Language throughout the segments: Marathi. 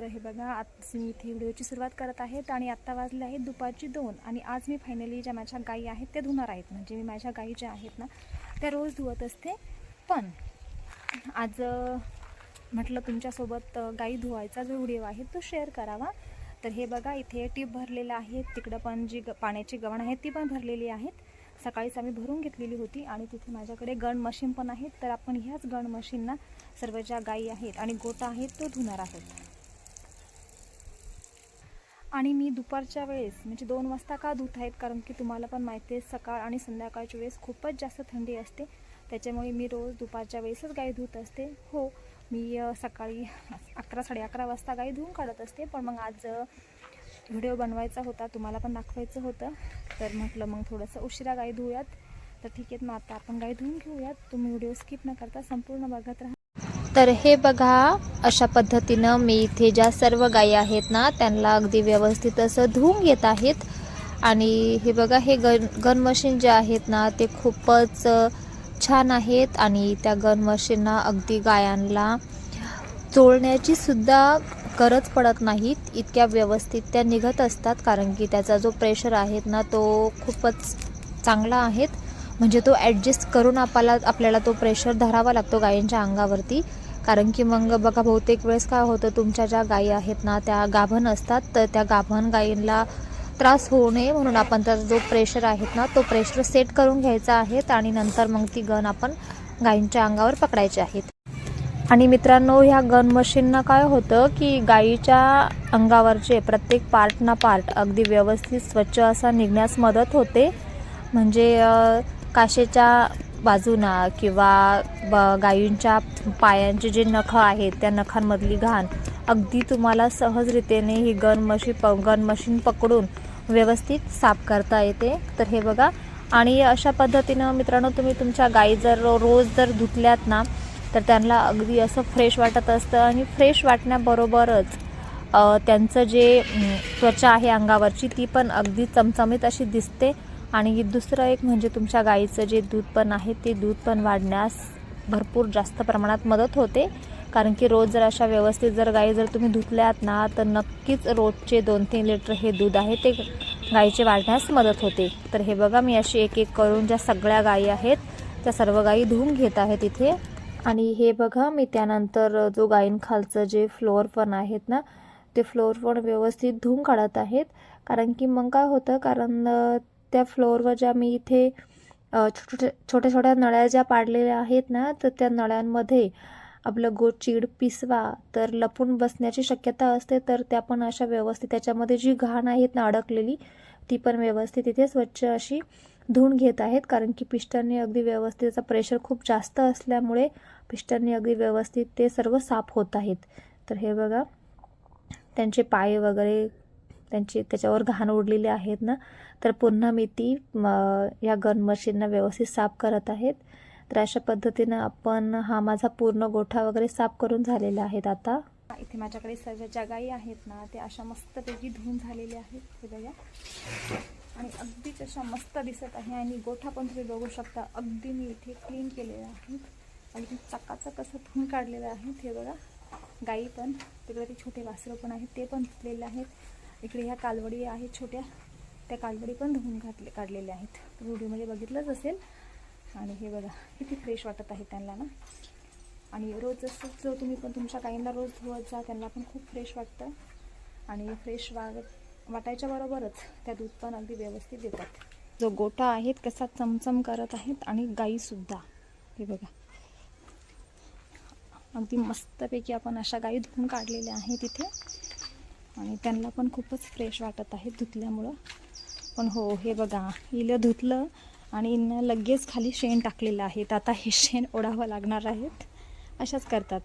तर हे बघा आज मी इथे व्हिडिओची सुरुवात करत आहेत आणि आत्ता वाजले आहेत दुपारची दोन आणि आज मी फायनली ज्या माझ्या गायी आहेत त्या धुणार आहेत. म्हणजे मी माझ्या गायी ज्या आहेत ना त्या रोज धुवत असते. पण आज म्हटलं तुमच्यासोबत गाई धुवायचा जो व्हिडिओ आहे तो शेअर करावा. तर हे बघा इथे टीप भरलेलं आहे. तिकडं पण जी ग पाण्याची गवण आहे ती पण भरलेली आहेत. सकाळीच आम्ही भरून घेतलेली होती आणि तिथे माझ्याकडे गण मशीन पण आहेत. तर आपण ह्याच गण मशीनना सर्व ज्या गायी आहेत आणि गोटा आहेत तो धुणार आहोत. आणि मी दुपारच्या वेळेस म्हणजे दोन वाजता का धुत आहेत? कारण की तुम्हाला पण माहिती आहे सकाळ आणि संध्याकाळच्या वेळेस खूपच जास्त थंडी असते. त्याच्यामुळे मी रोज दुपारच्या वेळेसच गाई धुत असते. हो मी सकाळी अकरा साडे अकरा वाजता गाई धुवून काढत असते. पण मग आज व्हिडिओ बनवायचा होता तुम्हाला पण दाखवायचं होतं. तर म्हटलं मग थोडंसं उशिरा गाई धुऊयात. तर ठीक आहे मग आता आपण गाई धुवून घेऊयात. तुम्ही व्हिडिओ स्किप न करता संपूर्ण बघत राहा. तर हे बघा अशा पद्धतीनं मी इथे ज्या सर्व गायी आहेत ना त्यांना अगदी व्यवस्थित असं धुवून घेत आहेत. आणि हे बघा हे गन गन मशीन जे आहेत ना ते खूपच छान आहेत. आणि त्या गन मशीनना अगदी गायांना चोळण्याची सुद्धा गरज पडत नाहीत. इतक्या व्यवस्थित त्या निघत असतात कारण की त्याचा जो प्रेशर आहेत ना तो खूपच चांगला आहेत म्हणजे तो ॲडजस्ट करून आपल्याला आपल्याला तो प्रेशर धरावा लागतो गायींच्या अंगावरती. कारण की मग बघा बहुतेक वेळेस काय होतं तुमच्या ज्या गायी आहेत ना त्या गाभण असतात तर त्या गाभण गायींना त्रास होऊ नये म्हणून आपण त्याचा जो प्रेशर आहेत ना तो प्रेशर सेट करून घ्यायचा आहे आणि नंतर मग ती गन आपण गायींच्या अंगावर पकडायची आहेत आणि मित्रांनो ह्या गन मशीननं काय होतं की गायीच्या अंगावरचे प्रत्येक पार्ट ना पार्ट अगदी व्यवस्थित स्वच्छ असा निघण्यास मदत होते. म्हणजे काशेच्या बाजूना किंवा ब गायींच्या पायांचे जे नखं आहेत त्या नखांमधली घाण अगदी तुम्हाला सहजरित्याने ही गन मशी प गन मशीन पकडून व्यवस्थित साफ करता येते. तर हे बघा. आणि अशा पद्धतीनं मित्रांनो तुम्ही तुमच्या गायी जर रोज जर धुतल्यात ना तर त्यांना अगदी असं फ्रेश वाटत असतं. आणि फ्रेश वाटण्याबरोबरच त्यांचं जे त्वचा आहे अंगावरची ती पण अगदी चमचमीत अशी दिसते. आणि दुसरं एक म्हणजे तुमच्या गाईचं जे दूध पण आहे ते दूध पण वाढण्यास भरपूर जास्त प्रमाणात मदत होते. कारण की रोज जर अशा व्यवस्थित जर गाई जर तुम्ही धुतल्यात ना तर नक्कीच रोजचे दोन तीन लिटर हे दूध आहे ते गाईचे वाढण्यास मदत होते. तर हे बघा मी अशी एक एक करून ज्या सगळ्या गायी आहेत त्या सर्व गायी धुवून घेत आहेत इथे. आणि हे बघा मी त्यानंतर जो गायींखालचं जे फ्लोअर पण आहेत ना ते फ्लोअर पण व्यवस्थित धुवून काढत आहेत. कारण की मग काय होतं कारण त्या फ्लोअरवर ज्या मी इथे अ, छोटे छोट्या छोट्या नळ्या ज्या पाडलेल्या आहेत ना तर त्या नळ्यांमध्ये आपलं गोचीड पिसवा तर लपून बसण्याची शक्यता असते तर त्या पण अशा व्यवस्थित त्याच्यामध्ये जी घाण आहेत ना अडकलेली ती पण व्यवस्थित इथे स्वच्छ अशी धुवून घेत आहेत. कारण की पिस्टनने अगदी व्यवस्थित त्याचा प्रेशर खूप जास्त असल्यामुळे पिस्टनने अगदी व्यवस्थित ते सर्व साफ होत आहेत. तर हे बघा त्यांचे पाय वगैरे त्यांची त्याच्यावर घाण उडलेली आहेत ना. तर पुन्हा मी ती या गन मशीनना व्यवस्थित साफ करत आहेत. तर अशा पद्धतीनं आपण हा माझा पूर्ण गोठा वगैरे साफ करून झालेला आहेत आता. इथे माझ्याकडे सर्व ज्या गाई आहेत ना त्या अशा मस्तपैकी धुवून झालेल्या आहेत. हे बघा. आणि अगदीच अशा मस्त दिसत आहे. आणि गोठा पण तुम्ही बघू शकता. अगदी मी इथे क्लीन केलेला आहे. अगदी चकाचक असं धुवून काढलेलं आहे. हे बघा. गाई पण तिकडे ते छोटे वासरं पण आहेत ते पण धुतलेले आहेत. इकडे ह्या कालवडी आहेत छोट्या त्या कालवडी पण धुवून घातले काढलेल्या आहेत. व्हिडिओमध्ये बघितलंच असेल. आणि हे बघा किती फ्रेश वाटत आहे त्यांना ना. आणि रोज जसं जो तुम्ही पण तुमच्या गाईंना रोज धुवत जा त्यांना पण खूप फ्रेश वाटतं. आणि फ्रेश वागत वाटायच्या बरोबरच त्या दूध पण अगदी व्यवस्थित देतात जो गोटा आहे कसा चमचम करत आहेत आणि गाईसुद्धा हे बघा. अगदी मस्तपैकी आपण अशा गाई धुवून काढलेल्या आहेत तिथे आणि त्यांना पण खूपच फ्रेश वाटत आहे धुतल्यामुळं. पण हो हे बघा इलं धुतलं आणि हिनं लगेच खाली शेण टाकलेलं आहे. तर आता हे शेण ओढावं लागणार आहेत. अशाच करतात.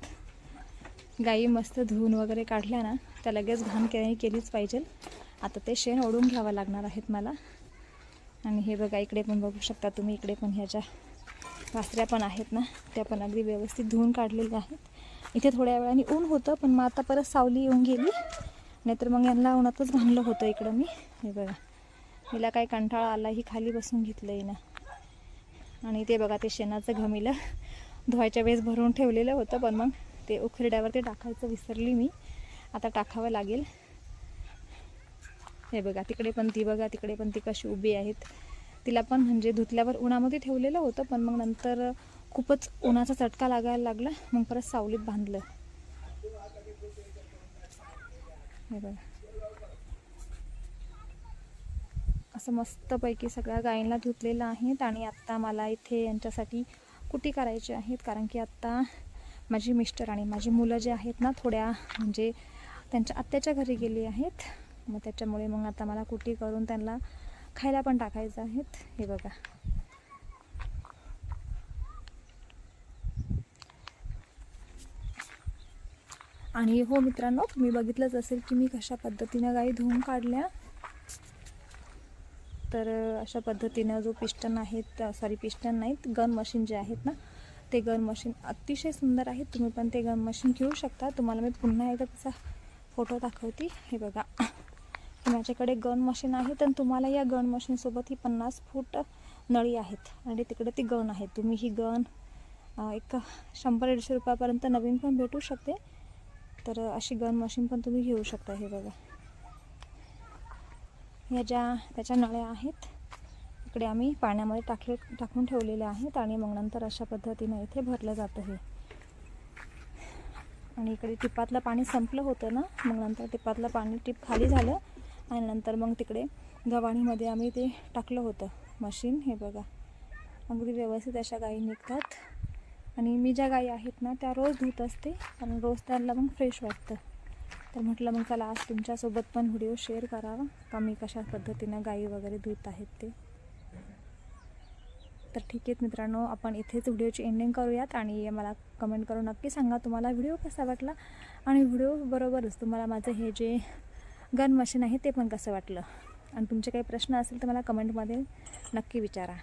गाई मस्त धुवून वगैरे काढल्या ना त्या लगेच घाण के केलीच पाहिजे. आता ते शेण ओढून घ्यावं लागणार आहेत मला. आणि हे बघा इकडे पण बघू शकता तुम्ही इकडे पण ह्याच्या वासऱ्या पण आहेत ना त्या पण अगदी व्यवस्थित धुवून काढलेल्या आहेत. इथे थोड्या वेळाने ऊन होतं पण मग आता परत सावली येऊन गेली. नाहीतर मग यांना उन्हातच घाणलं होतं इकडं मी. हे बघा. हिला काही कंटाळा आला ही खाली बसून घेतलं आहे ना आणि ते बघा ते शेणाचं घमीला. धुवायच्या वेळेस भरून ठेवलेलं होतं पण मग ते उखरड्यावर ते टाकायचं विसरली मी. आता टाकावं लागेल. हे बघा तिकडे पण ती बघा तिकडे पण ती कशी उभी आहेत. तिला पण म्हणजे धुतल्यावर उन्हामध्ये ठेवलेलं होतं पण मग नंतर खूपच उन्हाचा चटका लागायला लागला. मग परत सावलीत बांधलं. हे बघा. असं मस्तपैकी सगळ्या गायींना धुतलेलं आहेत आणि आत्ता मला इथे यांच्यासाठी कुटी करायची आहेत कारण की आत्ता माझी मिस्टर आणि माझी मुलं जे आहेत ना थोड्या म्हणजे त्यांच्या आत्याच्या घरी गेली आहेत. मग त्याच्यामुळे मग आता मला कुटी करून त्यांना खायला पण टाकायचं आहेत. हे बघा. आणि हो मित्रांनो तुम्ही बघितलंच असेल की मी कशा पद्धतीनं गाई धुवून काढल्या. तर अशा पद्धतीनं जो पिस्टन आहेत सॉरी पिस्टन नाहीत गन मशीन जे आहेत ना ते गन मशीन अतिशय सुंदर आहेत तुम्ही पण ते गन मशीन घेऊ शकता. तुम्हाला मी पुन्हा एकदा त्याचा फोटो दाखवते. हे बघा. माझ्याकडे गन मशीन आहे तर तुम्हाला या गन मशीनसोबत ही पन्नास फूट नळी आहेत. आणि तिकडे ती गन आहे. तुम्ही ही गन एक शंभर दीडशे रुपयापर्यंत नवीन पण भेटू शकते. तर अशी गन मशीन पण तुम्ही घेऊ शकता हे बघा. ह्या ज्या त्याच्या नळ्या आहेत इकडे आम्ही पाण्यामध्ये टाकले टाकून ठेवलेल्या आहेत आणि मग नंतर अशा पद्धतीनं इथे भरलं जातं हे. आणि इकडे टिपातलं पाणी संपलं होतं ना मग नंतर टिपातलं पाणी टिप खाली झालं आणि नंतर मग तिकडे गव्हाणीमध्ये आम्ही ते टाकलं होतं मशीन हे बघा. अगदी व्यवस्थित अशा गाई निघतात. आणि मी ज्या गायी आहेत ना त्या रोज धुत असते कारण रोज त्यांना मग फ्रेश वाटतं. तर म्हटलं मग चला आज तुमच्यासोबत पण व्हिडिओ शेअर करावा का मी कशा पद्धतीनं गायी वगैरे धुत आहेत ते. तर ठीक आहेत मित्रांनो आपण इथेच व्हिडिओची एंडिंग करूयात आणि मला कमेंट करून नक्की सांगा तुम्हाला व्हिडिओ कसा वाटला. आणि व्हिडिओ बरोबरच तुम्हाला माझं हे जे गन मशीन आहे ते पण कसं वाटलं. आणि तुमचे काही प्रश्न असेल तर मला कमेंटमध्ये नक्की विचारा.